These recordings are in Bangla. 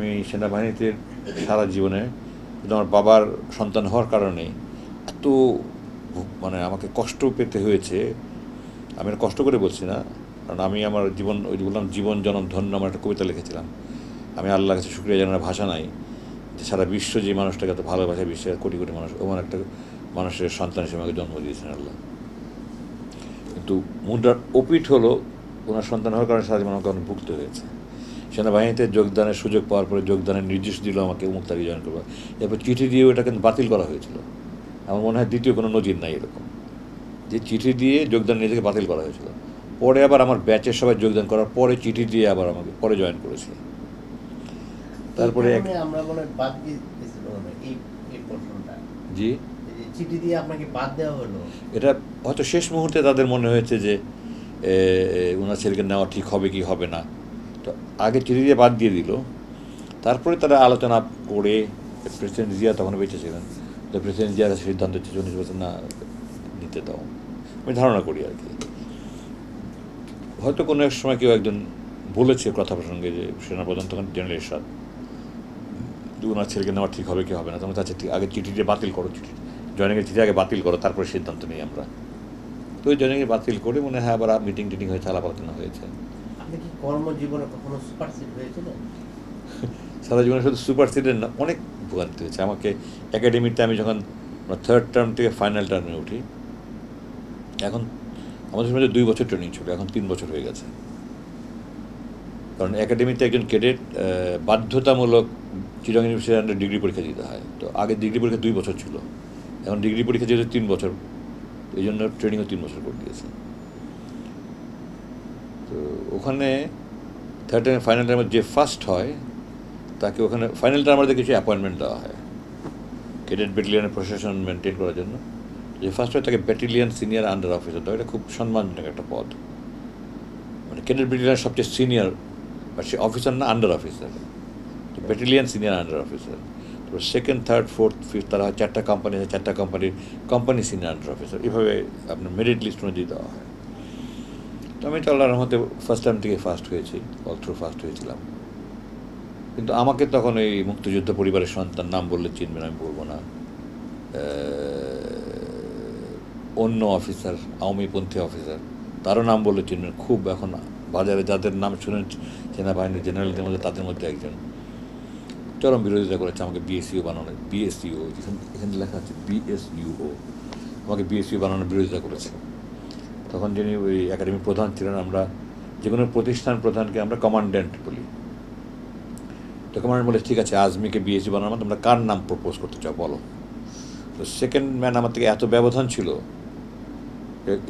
আমি সেনাবাহিনীতে সারা জীবনে আমার বাবার সন্তান হওয়ার কারণে এত মানে আমাকে কষ্ট পেতে হয়েছে। আমি কষ্ট করে বলছি না, কারণ আমি আমার জীবন, ওই বললাম, জীবন জনম ধন্য আমার একটা কবিতা লিখেছিলাম। আমি আল্লাহ কাছে শুক্রিয়া জানার ভাষা নাই যে সারা বিশ্ব যে মানুষটাকে এত ভালোবাসে, বিশ্বের কোটি কোটি মানুষ ওমান একটা মানুষের সন্তান হিসেবে আমাকে জন্ম দিয়েছেন আল্লাহ। কিন্তু মুদ্রার অপিঠ হলো, ওনার সন্তান হওয়ার কারণে সারা জীবন আমাকে ভুগতে হয়েছে। সেনাবাহিনীতে যোগদানের সুযোগ পাওয়ার পরে যোগদানের নির্দেশ দিল আমাকে অমুক তারিখ জয়েন করব এরপর চিঠি দিয়ে ওটা কিন্তু বাতিল করা হয়েছিল। আমার মনে হয় দ্বিতীয় কোনো নজির নাই এরকম। যে চিঠি দিয়ে যোগদান নিজেকে বাতিল করা হয়েছিল। পরে আবার আমার ব্যাচের সবাই যোগদান করার পরে চিঠি দিয়ে আবার আমাকে পরে জয়েন করেছি। তারপরে আমরা মনে জি। চিঠি দিয়ে আপনাকে বাদ দেওয়া হলো। এটা হয়তো শেষ মুহূর্তে তাদের মনে হয়েছে যে ওনার ছেলেকে নেওয়া ঠিক হবে কি হবে না। তো আগে চিঠি দিয়ে বাদ দিয়ে দিল। তারপরে তারা আলোচনা করে প্রেসিডেন্ট জিয়া তখন বেঁচে ছিলেন। তো প্রেসিডেন্ট জিয়ার সিদ্ধান্ত হচ্ছে বছর না, নিতে দাও। আমি ধারণা করি আর কি। হয়তো কোনো এক সময় কেউ একজন বলেছে কথা প্রসঙ্গে যে, সেনাপ্রধান তখন জেনারেল এরশাদ। ওনার ছেলেকে নেওয়া ঠিক হবে কি হবে না? তখন আচ্ছা ঠিক আগে চিঠি দিয়ে বাতিল করো, চিঠি জয়েনিংয়ের চিঠি আগে বাতিল করো, তারপরে সিদ্ধান্ত নিই আমরা। তো ওই জয়েনিংয়ে বাতিল করে মনে হয় আবার মিটিং টিটিং হয়েছে আলাপ আলোচনা হয়েছে। সারা জীবনে শুধু সুপার সিডের না, অনেক ভোগান্তি হয়েছে। আমাকে একাডেমিতে আমি যখন থার্ড টার্ম থেকে ফাইনাল টার্মে উঠি, এখন আমাদের সময় দুই বছর ট্রেনিং ছিল, এখন তিন বছর হয়ে গেছে। কারণ একাডেমিতে একজন ক্যাডেট বাধ্যতামূলক চিরং ইউনিভার্সিটির আন্ডার ডিগ্রি পরীক্ষা দিতে হয়। তো আগে ডিগ্রি পরীক্ষা দুই বছর ছিল, এখন ডিগ্রি পরীক্ষা যেহেতু তিন বছর, এই জন্য ট্রেনিংও তিন বছর করে দিয়েছে। তো ওখানে থার্ড টাইম ফাইনাল টাইমে যে ফার্স্ট হয়, তাকে ওখানে ফাইনাল টাইম আমাদের কিছু অ্যাপয়েন্টমেন্ট দেওয়া হয় ক্যাডেট ব্যাটালিয়নের প্রশাসন মেনটেন করার জন্য। যে ফার্স্ট হয় তাকে ব্যাটালিয়ন সিনিয়র আন্ডার অফিসার দেওয়া এটা খুব সম্মানজনক একটা পদ। মানে ক্যাডেট ব্যাটালিয়নের সবচেয়ে সিনিয়র বা সে অফিসার না আন্ডার অফিসার তো ব্যাটালিয়ন সিনিয়র আন্ডার অফিসার তো সেকেন্ড থার্ড ফোর্থ ফিফথ তারা চারটা কোম্পানি আছে, চারটা কোম্পানির কোম্পানি সিনিয়র আন্ডার অফিসার এভাবে আপনার মেরিট লিস্ট অনুযায়ী দেওয়া হয়। তো আমি তো আল্লাহর রহমতে ফার্স্ট টাইম থেকে ফার্স্ট হয়েছি অল থ্রু ফার্স্ট হয়েছিলাম। কিন্তু আমাকে তখন ওই মুক্তিযুদ্ধ পরিবারের সন্তান নাম বললে চিনবেন, আমি বলব না। অন্য অফিসার আওয়ামীপন্থী অফিসার তারও নাম বললে চিনবেন। খুব এখন বাজারে যাদের নাম শুনেন সেনাবাহিনীর জেনারেলদের মধ্যে, তাদের মধ্যে একজন। চরম বিরোধিতা করেছে, আমাকে বিএসইউ বানানো বিএসইউ এখানে লেখা আছে বিএসইউও আমাকে বিএসইউ বানানোর বিরোধিতা করেছে। তখন যিনি ওই একাডেমির প্রধান ছিলেন, আমরা যে কোনো প্রতিষ্ঠান প্রধানকে আমরা কমান্ড্যান্ট বলি। তো কমান্ড্যান্ট বলে, ঠিক আছে, আজমিকে বিএসসি বানানো তোমরা কার নাম প্রপোজ করতে চাও, বলো। তো সেকেন্ড ম্যান আমার থেকে এত ব্যবধান ছিল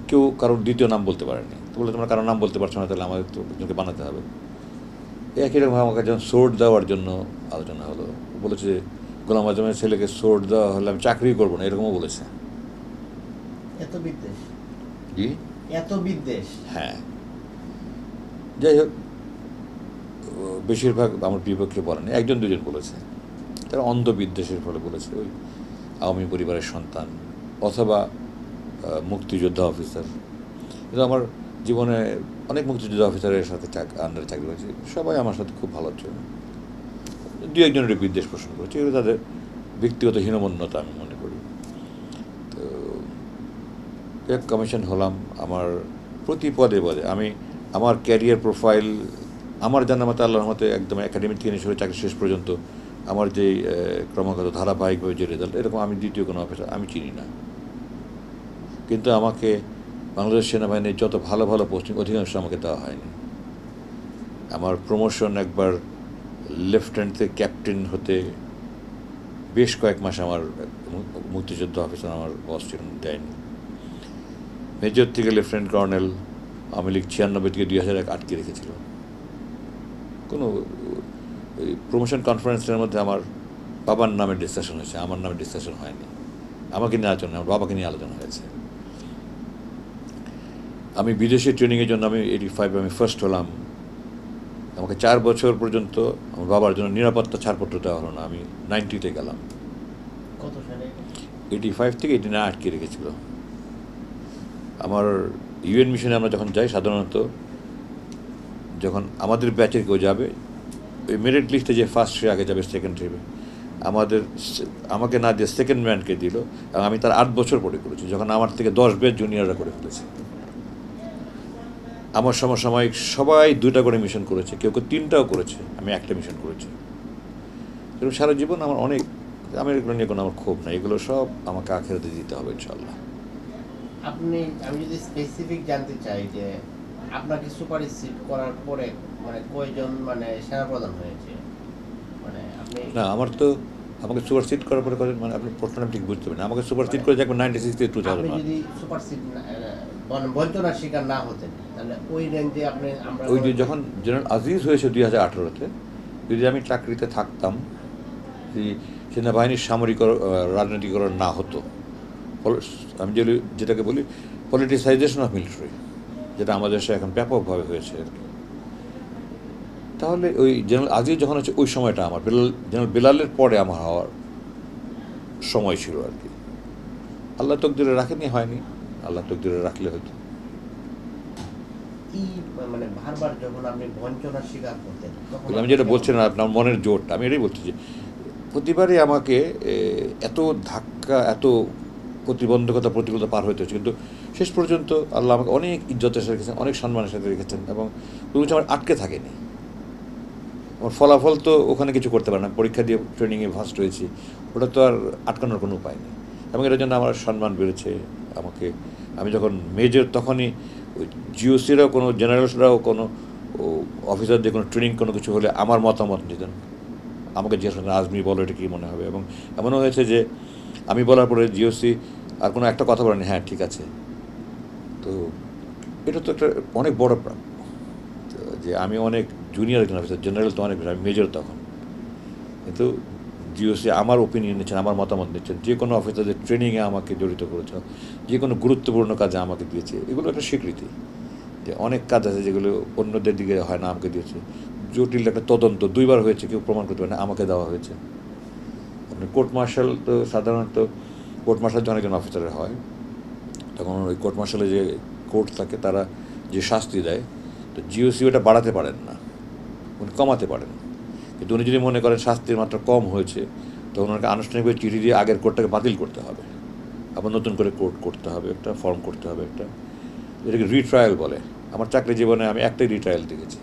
কেউ কারোর দ্বিতীয় নাম বলতে পারেনি। তো বলে, তোমরা কারোর নাম বলতে পারছ না, তাহলে আমাদের তো একজনকে বানাতে হবে। একই রকম আমাকে যখন সোর্ট দেওয়ার জন্য আলোচনা হলো। বলেছে গোলাম আজমের ছেলেকে সোর্ট দেওয়া হলে আমি চাকরি করব না, এরকমও বলেছে। এত বিদ্বেষ। জি এত বিদ্বেষ। হ্যাঁ। যাই হোক বেশিরভাগ আমার বিপক্ষে বলেনি একজন দুজন বলেছে। তারা অন্ধ বিদ্বেষের ফলে বলেছে ওই আওয়ামী পরিবারের সন্তান অথবা মুক্তিযোদ্ধা অফিসার। কিন্তু আমার জীবনে অনেক মুক্তিযোদ্ধা অফিসারের সাথে আন্ডারে চাকরি হয়েছে সবাই আমার সাথে খুব ভালো ছিল দু একজনের বিদ্বেষ পোষণ করেছে এগুলো তাদের ব্যক্তিগত হীনমন্যতা আমি মনে করি তো এক কমিশন হলাম আমার প্রতি পদে পদে। আমি আমার ক্যারিয়ার প্রোফাইল আমার জানা মতো আল্লাহর মতে একদম একাডেমি থেকে শুরু, চাকরি শেষ পর্যন্ত আমার যে ক্রমাগত ধারাবাহিকভাবে যে রেজাল্ট এরকম আমি দ্বিতীয় কোনো অফিসার আমি চিনি না। কিন্তু আমাকে বাংলাদেশ সেনাবাহিনীর যত ভালো ভালো পোস্টিং অধিকাংশ আমাকে দেওয়া হয়নি। আমার প্রমোশন একবার লেফটেন্যান্ট থেকে ক্যাপ্টেন হতে বেশ কয়েক মাস আমার মুক্তিযুদ্ধ অফিসার আমার বস ছিলেন, দেয়নি। মেজর থেকে লেফটেন্যান্ট কর্নেল আওয়ামী লীগ ছিয়ানব্বই থেকে দুই হাজার এক আটকে রেখেছিল। কোনো প্রমোশন কনফারেন্সের মধ্যে আমার বাবার নামে ডিসকাশন হয়েছে আমার নামে ডিসকাশন হয়নি। আমাকে নিয়ে আলোচনা আমার বাবাকে নিয়ে আলোচনা হয়েছে। আমি বিদেশি ট্রেনিংয়ের জন্য আমি এইটি ফাইভ আমি ফার্স্ট হলাম। আমাকে চার বছর পর্যন্ত আমার বাবার জন্য নিরাপত্তা ছাড়পত্র দেওয়া হলো না আমি নাইনটিতে গেলাম। এইটি ফাইভ থেকে এইটি নাইন আটকে রেখেছিল। আমার ইউএন মিশনে আমরা যখন যাই সাধারণত, যখন আমাদের ব্যাচের কেউ যাবে, ওই মেরিট লিস্টে যে ফার্স্ট সে আগে যাবে সেকেন্ড ট্রিপে আমাদের আমাকে না দিয়ে সেকেন্ড ম্যানকে দিল এবং আমি তার আট বছর পরে করেছি, যখন আমার থেকে দশ বের জুনিয়ররা করে ফেলেছে। আমার সমসাময়িক সবাই দুইটা করে মিশন করেছে, কেউ কেউ তিনটাও করেছে, আমি একটা মিশন করেছি। সারা জীবন আমার অনেক আমি এগুলো নিয়ে কোনো আমার ক্ষোভ নাই, এগুলো সব আমাকে আখেরাতে দিতে হবে ইনশাল্লাহ আপনি আমি যদি স্পেসিফিক জানতে চাই যে আপনাকে সুপারিশিট করার পরে মানে কয়জন মানে সেনাপ্রধান হয়েছে? মানে আপনি না আমার তো আমাকে সুপার সিট করার পরে করেন মানে আপনি প্রশ্নটা ঠিক বুঝতে পারেন আমাকে সুপার সিট করে একবার নাইনটি সিক্স টু আপনি থাউজেন্ড যদি সুপারসিট মানে বঞ্চনার শিকার না হতেন তাহলে ওই রেঞ্জে আপনি আমরা ওই যে যখন জেনারেল আজিজ হয়েছে দুই হাজার আঠেরোতে যদি আমি চাকরিতে থাকতাম যদি সেনাবাহিনীর সামরিকরণ আহ, রাজনৈতিকরণ না হতো আমি যে যেটাকে বলি পলিটিসাইজেশন অফ মিলিটারি যেটা আমাদের দেশে এখন ব্যাপকভাবে হয়েছে আর কি। তাহলে ওই জেনারেল আজিজ যখন হচ্ছে ওই সময়টা আমার বেলাল জেনারেল বেলালের পরে আমার হওয়ার সময় ছিল আর কি। আল্লাহ তকদিরে রাখেনি হয়নি। আল্লাহ তকদিরে রাখলে হয়তো। মানে আমি যেটা বলছি না আপনার মনের জোরটা আমি এটাই বলছি যে প্রতিবারই আমাকে এত ধাক্কা এত প্রতিবন্ধকতা প্রতিকূলতা পার হচ্ছে কিন্তু শেষ পর্যন্ত আল্লাহ আমাকে অনেক ইজ্জতের সাথে রেখেছেন, অনেক সম্মানের সাথে রেখেছেন এবং কোনো কিছু আমার আটকে থাকেনি। আমার ফলাফল তো ওখানে কিছু করতে পারে না। পরীক্ষা দিয়ে ট্রেনিংয়ে ফার্স্ট হয়েছি ওটা তো আর আটকানোর কোনো উপায় নেই। এবং এটার জন্য আমার সম্মান বেড়েছে আমাকে। আমি যখন মেজর তখনই ওই জিওসিরাও কোনো জেনারেলসরাও কোনো অফিসারদের কোনো ট্রেনিং কোনো কিছু হলে আমার মতামত নিতেন। আমাকে জিজ্ঞেস আজমি বলো, এটা কী মনে হবে? এবং এমনও হয়েছে যে আমি বলার পরে জিওসি আর কোনো একটা কথা বলেনি হ্যাঁ ঠিক আছে। তো এটা তো একটা অনেক বড় যে আমি অনেক জুনিয়র একজন অফিসার জেনারেল তো অনেক আমি মেজর তখন। কিন্তু জিওসি আমার ওপিনিয়ন নিচ্ছেন, আমার মতামত নিচ্ছেন, যে কোনো অফিসারদের ট্রেনিংয়ে আমাকে জড়িত করেছে, যে কোনো গুরুত্বপূর্ণ কাজে আমাকে দিয়েছে, এগুলো একটা স্বীকৃতি। যে অনেক কাজ আছে যেগুলো অন্যদের দিকে হয় না, আমাকে দিয়েছে। জটিল একটা তদন্ত, দুইবার হয়েছে, কেউ প্রমাণ করতে পারে না, আমাকে দেওয়া হয়েছে। আপনি কোর্ট মার্শাল তো সাধারণত কোর্ট মার্শাল যখন একজন অফিসারের হয়, তখন ওই কোর্ট মার্শালে যে কোর্ট থাকে তারা যে শাস্তি দেয়, তো জিওসি ওটা বাড়াতে পারেন না উনি কমাতে পারেন কিন্তু উনি যদি মনে করেন শাস্তির মাত্রা কম হয়েছে, তখন ওনাকে আনুষ্ঠানিকভাবে চিঠি দিয়ে আগের কোর্টটাকে বাতিল করতে হবে। আবার নতুন করে কোর্ট করতে হবে, একটা ফর্ম করতে হবে, একটা। এটাকে রিট্রায়াল বলে। আমার চাকরি জীবনে আমি একটাই রিট্রায়াল দেখেছি।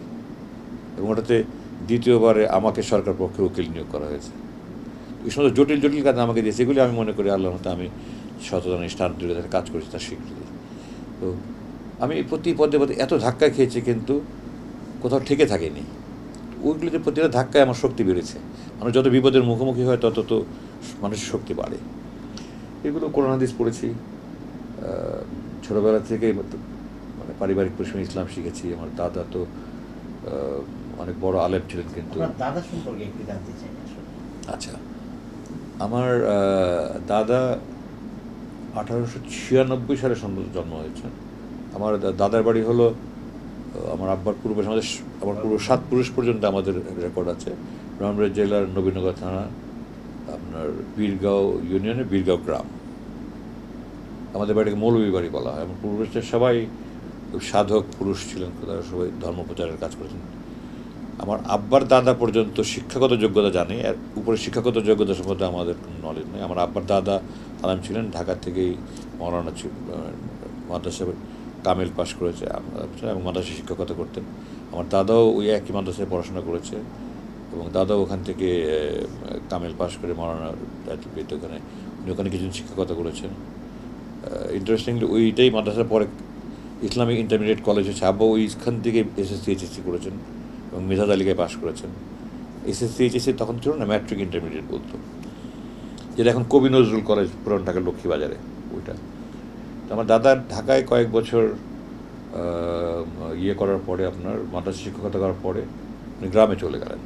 এবং ওটাতে দ্বিতীয়বারে আমাকে সরকার পক্ষে উকিল নিয়োগ করা হয়েছে। এই সমস্ত জটিল জটিল কাজ আমাকে দিয়েছে এগুলি আমি মনে করি আল্লাহ মতো আমি সচেতন স্থান তুলে তাদের কাজ করেছি তার স্বীকৃতি তো আমি প্রতি পদে পদে এত ধাক্কা খেয়েছি কিন্তু কোথাও ঠেকে থাকেনি। ওইগুলিতে প্রতিটা ধাক্কায় আমার শক্তি বেড়েছে। আমরা যত বিপদের মুখোমুখি হয় তত তো মানুষের শক্তি বাড়ে। এগুলো করোনা দিস পড়েছি। ছোটোবেলা থেকে মানে পারিবারিক পরিশ্রমে ইসলাম শিখেছি। আমার দাদা তো অনেক বড় আলেম ছিলেন কিন্তু দাদা সম্পর্কে একটু জানতে চাই আচ্ছা। আমার দাদা আঠারোশো ছিয়ানব্বই সালে সম্ভবত জন্ম হয়েছে আমার দাদার বাড়ি হলো আমার আব্বার পূর্বে আমাদের আমার পূর্ব সাত পুরুষ পর্যন্ত আমাদের রেকর্ড আছে। রামরাজ জেলার নবীনগর থানা, আপনার বীরগাঁও ইউনিয়নের বীরগাঁও গ্রাম। আমাদের বাড়িকে মৌলবী বাড়ি বলা হয়। আমার পূর্বপুরুষের সবাই সাধক, পুরুষ ছিলেন, তারা সবাই ধর্ম প্রচারের কাজ করেছেন। আমার আব্বার দাদা পর্যন্ত শিক্ষাগত যোগ্যতা জানে আর উপরে শিক্ষাগত যোগ্যতা সম্বন্ধে আমাদের নলেজ নেই। আমার আব্বার দাদা আলাম ছিলেন, ঢাকা থেকেই মৌলানা ছিল মাদ্রাসা কামিল পাশ করেছে এবং মাদ্রাসা শিক্ষকতা করতেন। আমার দাদাও ওই একই মাদ্রাসায় পড়াশোনা করেছে, এবং দাদাও ওখান থেকে কামিল পাশ করে টাইটেল পেতে ওখানে, উনি ওখানে কিছুদিন শিক্ষকতা করেছেন। ইন্টারেস্টিংলি ওইটাই মাদ্রাসার পরে ইসলামিক ইন্টারমিডিয়েট কলেজ হচ্ছে আব্বা ওইখান থেকে এসএসসি, এইচএসসি করেছেন। এবং মেধা তালিকায় পাশ করেছেন। এসএসসি, এইচএসসি তখন ছিল না, ম্যাট্রিক ইন্টারমিডিয়েট বলতো। যেটা এখন কবি নজরুল কলেজ পুরান ঢাকার লক্ষ্মীবাজারে, ওইটা। তো আমার দাদার ঢাকায় কয়েক বছর ইয়ে করার পরে আপনার, মাদ্রাসা শিক্ষকতা করার পরে উনি গ্রামে চলে গেলেন।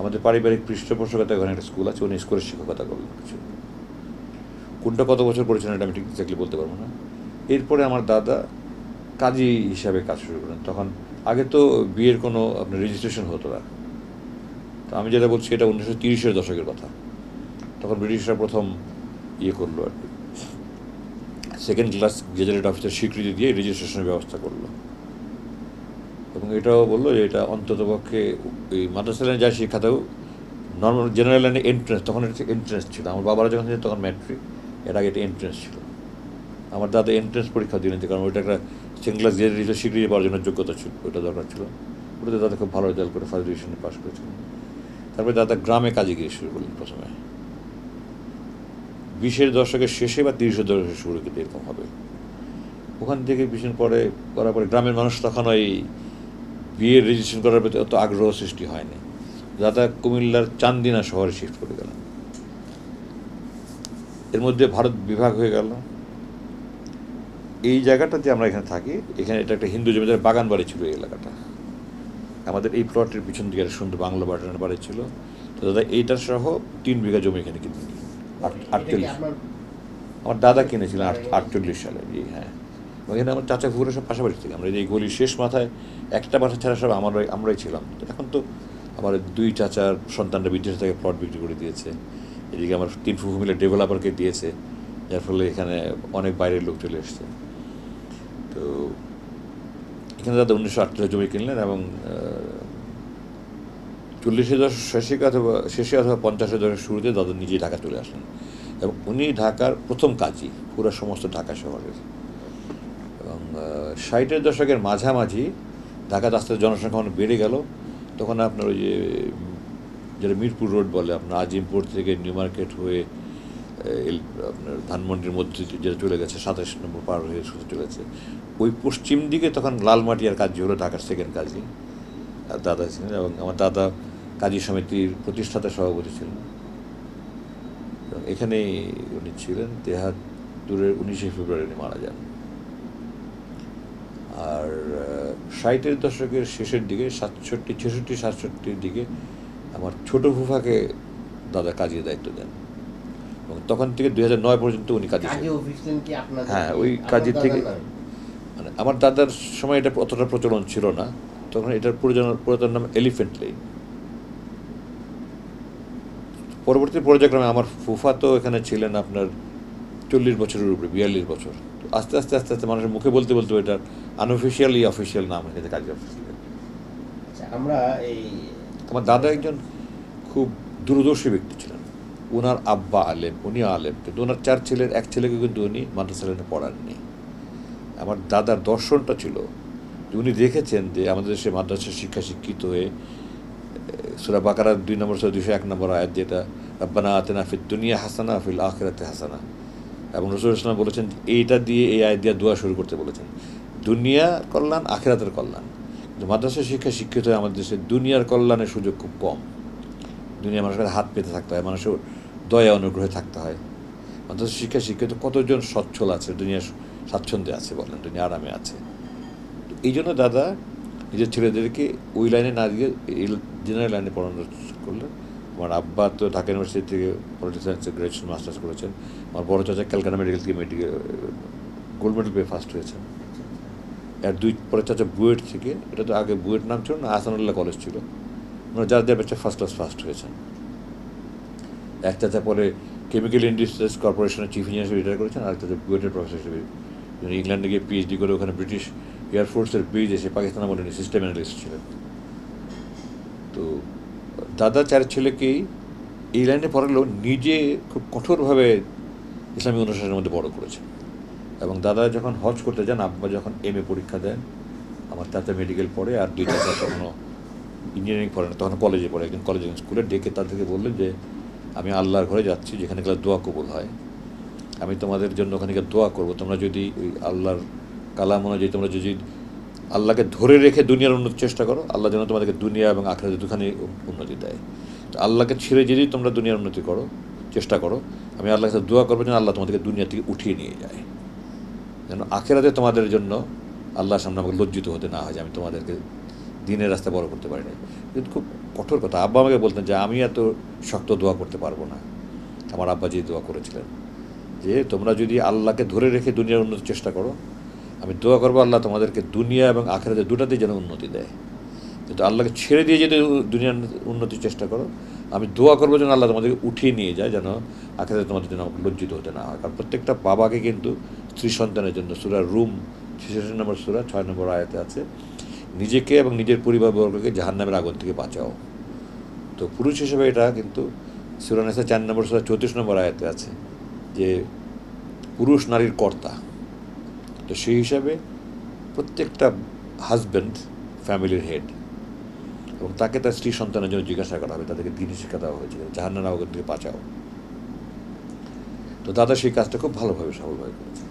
আমাদের পারিবারিক পৃষ্ঠপোষকতা ওখানে একটা স্কুল আছে, উনি স্কুলের শিক্ষকতা করলেন কিছু। কোনটা কত বছর করেছেন এটা আমি ঠিক এক্স্যাক্টলি বলতে পারব না। এরপরে আমার দাদা কাজী হিসাবে কাজ শুরু করেন। তখন আগে তো বিয়ের কোনো আপনার রেজিস্ট্রেশন হতো না। তো আমি যেটা বলছি, এটা উনিশশো তিরিশের দশকের কথা। তখন ব্রিটিশরা প্রথম ইয়ে করল আর কি। সেকেন্ড ক্লাস গেজেটেড অফিসের স্বীকৃতি দিয়ে রেজিস্ট্রেশনের ব্যবস্থা করল। এবং এটাও বলল যে এটা অন্ততপক্ষে এই মাদ্রাসা লাইনে যা শিক্ষাতেও নর্মাল জেনারেল লাইনে এন্ট্রেন্স তখন এটা এন্ট্রেন্স ছিল। আমার বাবারা যখন তখন ম্যাট্রিক এর আগে এটা এন্ট্রেন্স ছিল। আমার দাদা এন্ট্রেন্স পরীক্ষা দিলেন, কারণ ওইটা একটা সেকেন্ড ক্লাস গ্রেড স্বীকৃতি পাওয়ার জন্য যোগ্যতা ছিল, ওইটা দরকার ছিল। ওটাতে দাদা খুব ভালো রেজাল্ট করে ফার্স্ট ডিভিশনে পাস করেছিলেন তারপরে দাদা গ্রামে কাজে গিয়ে শুরু করলেন প্রথমে। বিশের দশকের শেষে বা তিরিশের দশকের শুরু কিন্তু এরকম হবে। ওখান থেকে বিশেষ পরে করার পরে গ্রামের মানুষ তখন ওই বিয়ের রেজিস্ট্রেশন করার প্রতি অত আগ্রহ সৃষ্টি হয়নি। দাদা কুমিল্লার চান্দিনা শহরে শিফট করে গেলেন। এর মধ্যে ভারত বিভাগ হয়ে গেল। এই জায়গাটাতে আমরা এখানে থাকি এখানে এটা একটা হিন্দু জমিদার বাগান বাড়ি ছিল এই এলাকাটা। আমাদের এই প্লটের পিছন দিকে একটা সুন্দর বাংলা বাটানের বাড়ি ছিল। তো দাদা এইটার সহ তিন বিঘা জমি এখানে কিনে আটচল্লিশ। আমার দাদা কিনেছিলেন আট আটচল্লিশ সালে জি হ্যাঁ। ওখানে আমার চাচা ফুকুরে সব পাশাপাশি থেকে আমরা এই গলির শেষ মাথায় একটা বাসা ছাড়া সব আমরাই আমরাই ছিলাম। এখন তো আমার দুই চাচার সন্তানরা বিদেশ থেকে প্লট বিক্রি করে দিয়েছে। এদিকে আমার তিন ফুফু মিলে ডেভেলপারকে দিয়েছে যার ফলে এখানে অনেক বাইরের লোক চলে এসছে। তো এখানে দাদা উনিশশো আটত্রিশ জমি কিনলেন এবং চল্লিশের দশক শেষে অথবা শেষে অথবা পঞ্চাশের দশকের শুরুতে দাদা নিজেই ঢাকা চলে আসলেন। এবং উনি ঢাকার প্রথম কাজী পুরো সমস্ত ঢাকা শহরের। এবং ষাটের দশকের মাঝামাঝি আস্তে আস্তে জনসংখ্যা অনেক বেড়ে গেল। তখন আপনার ওই যে যেটা মিরপুর রোড বলে, আপনার আজিমপুর থেকে নিউ মার্কেট হয়ে আপনার ধানমন্ডির মধ্যে যেটা চলে গেছে, সাতাশ নম্বর পার হয়ে সোজা চলে গেছে ওই পশ্চিম দিকে তখন লালমাটিয়ার কাজ হলো ঢাকার সেকেন্ড কাজী, আর দাদা ছিলেন এবং আমার দাদা কাজী সমিতির প্রতিষ্ঠাতা সভাপতি ছিলেন। এবং এখানেই উনি ছিলেন তেহাত্তরের উনিশে ফেব্রুয়ারি উনি মারা যান। আর ষাটের দশকের শেষের দিকে, সাতষট্টি, ছেষট্টি, সাতষট্টির দিকে আমার ছোট ফুফাকে দাদা কাজের দায়িত্ব দেন। এবং তখন থেকে দুই হাজার নয় পর্যন্ত উনি কাজে ছিলেন। হ্যাঁ, ওই কাজের থেকে- মানে আমার দাদার সময় এটা অতটা প্রচলন ছিল না। তখন এটার পুরাতন পুরাতন নাম এলিফেন্ট লেন পরবর্তী পর্যায়ক্রমে আমার ফুফা তো এখানে ছিলেন আপনার চল্লিশ বছরের উপরে বিয়াল্লিশ বছর। তো আস্তে আস্তে আস্তে আস্তে মানুষের মুখে বলতে বলতে এটার আনঅফিসিয়ালি অফিসিয়াল নাম হয়ে গেছে কাজী অফিস আচ্ছা, আমরা এই আমার দাদা একজন খুব দূরদর্শী ব্যক্তি ছিলেন। ওনার আব্বা আলেম, উনি আলেম, কিন্তু ওনার চার ছেলের, এক ছেলেকে কিন্তু উনি মাদ্রাসা লাইনে পড়াননি। আমার দাদার দর্শনটা ছিল উনি দেখেছেন যে আমাদের দেশে মাদ্রাসা শিক্ষা শিক্ষিত হয়ে সুরা বাকারা দুই নম্বর, সুরা দুশো এক নম্বর আয়াত যেটা, রব্বানা আতেনা ফিদ দুনিয়া হাসানা, ফিল আখেরাতে হাসানা। এবং রসুল ইসলাম বলেছেন এইটা দিয়ে এই আয়াত দিয়ে দোয়া শুরু করতে বলেছেন। দুনিয়া কল্যাণ, আখেরাতের কল্যাণ। কিন্তু মাদ্রাসা শিক্ষা শিক্ষিত হয়ে আমাদের দেশে দুনিয়ার কল্যাণের সুযোগ খুব কম। দুনিয়া মানুষের হাত পেতে থাকতে হয়, মানুষের দয়া অনুগ্রহে থাকতে হয়। মাদ্রাসা শিক্ষা শিক্ষিত কতজন সচ্ছল আছে দুনিয়ার স্বাচ্ছন্দ্যে আছে বলেন, দুনিয়া আরামে আছে। এই জন্য দাদা, নিজের ছেলেদেরকে ওই লাইনে না দিয়ে জেনারেল লাইনে পড়ানো করলেন। আমার আব্বা তো ঢাকা ইউনিভার্সিটি থেকে পলিটিক্যাল সায়েন্সে গ্র্যাজুয়েশন মাস্টার্স করেছেন। আমার বড় চাচা ক্যালকাটা মেডিকেল থেকে মেডিকেল গোল্ড মেডেল পেয়ে ফার্স্ট হয়েছেন। আর দুই পরে চাচা বুয়েট থেকে, এটা তো আগে বুয়েট নাম ছিল না আসানুল্লাহ কলেজ ছিল। মানে যার যার বাচ্চা ফার্স্ট ক্লাস ফার্স্ট হয়েছেন। এক চাচা পরে কেমিক্যাল ইন্ডাস্ট্রিজ কর্পোরেশনের চিফ ইঞ্জিনিয়ার হিসেবে রিটায়ার করেছেন আর চাচা বুয়েটের প্রফেসর হিসেবে ইংল্যান্ডে গিয়ে পিএইচডি করে ওখানে ব্রিটিশ এয়ারফোর্সের বেজ এসে পাকিস্তান আমলে সিস্টেম অ্যানালিস্ট ছিলেন। তো দাদা চার ছেলেকেই এই লাইনে পড়ালেও নিজে খুব কঠোরভাবে ইসলামী অনুশাসনের মধ্যে বড় করেছে। এবং দাদা যখন হজ করতে যান, আব্বা যখন এম এ পরীক্ষা দেন, আমার চাচা মেডিকেল পড়ে, আর দুই চাচা তখনও ইঞ্জিনিয়ারিং পড়ে না, তখন কলেজে পড়ে। একদিন কলেজে স্কুলে ডেকে তাদেরকে বললেন যে আমি আল্লাহর ঘরে যাচ্ছি, যেখানে গেলে দোয়া কবুল হয়। আমি তোমাদের জন্য ওখানে গিয়ে দোয়া করব। তোমরা যদি ওই আল্লাহর কালাম অনুযায়ী তোমরা যদি আল্লাহকে ধরে রেখে দুনিয়ার উন্নতির চেষ্টা করো, আল্লাহ যেন তোমাদেরকে দুনিয়া এবং আখড়াতে দুখানে উন্নতি দেয়। তো আল্লাহকে ছেড়ে যদি তোমরা দুনিয়ার উন্নতি করো, চেষ্টা করো। আমি আল্লাহর কাছে দোয়া করব যেন আল্লাহ তোমাদেরকে দুনিয়া থেকে উঠিয়ে নিয়ে যায়। যেন আখেরাতে তোমাদের জন্য আল্লাহর সামনে আমাকে লজ্জিত হতে না হয় যে আমি তোমাদেরকে দিনের রাস্তা বড় করতে পারি না কিন্তু খুব কঠোর কথা। আব্বা আমাকে বলতেন যে, আমি এত শক্ত দোয়া করতে পারব না। আমার আব্বা যে দোয়া করেছিলেন, যে, তোমরা যদি আল্লাহকে ধরে রেখে দুনিয়ার উন্নতির চেষ্টা করো, আমি দোয়া করব আল্লাহ তোমাদেরকে দুনিয়া এবং আখেরাতে দুটাতেই যেন উন্নতি দেয়। কিন্তু আল্লাহকে ছেড়ে দিয়ে যদি দুনিয়ার উন্নতির চেষ্টা করো, আমি দোয়া করব যেন আল্লাহ তোমাদেরকে উঠিয়ে নিয়ে যায়, যেন আখেরাতে তোমাদের জন্য আমাকে লজ্জিত হতে না হয়। কারণ প্রত্যেকটা বাবাকে কিন্তু স্ত্রী সন্তানের জন্য সুরা রুম ছেষট্টি নম্বর সুরা, ছয় নম্বর আয়াতে আছে নিজেকে এবং নিজের পরিবারবর্গকে জাহান্নামের আগুন থেকে বাঁচাও। তো পুরুষ হিসেবে এটা কিন্তু সুরানেসা চার নম্বর, সুরা চৌত্রিশ নম্বর আয়াতে আছে যে পুরুষ নারীর কর্তা। তো সেই হিসাবে প্রত্যেকটা হাজব্যান্ড ফ্যামিলির হেড এবং তাকে তার স্ত্রী সন্তানের জন্য জিজ্ঞাসা করা হবে, তাদেরকে দিনই শিক্ষা দেওয়া হয়েছে জাহান্নার আগুন থেকে বাঁচাও। তো দাদা সেই কাজটা খুব ভালোভাবে, সফলভাবে করেছে।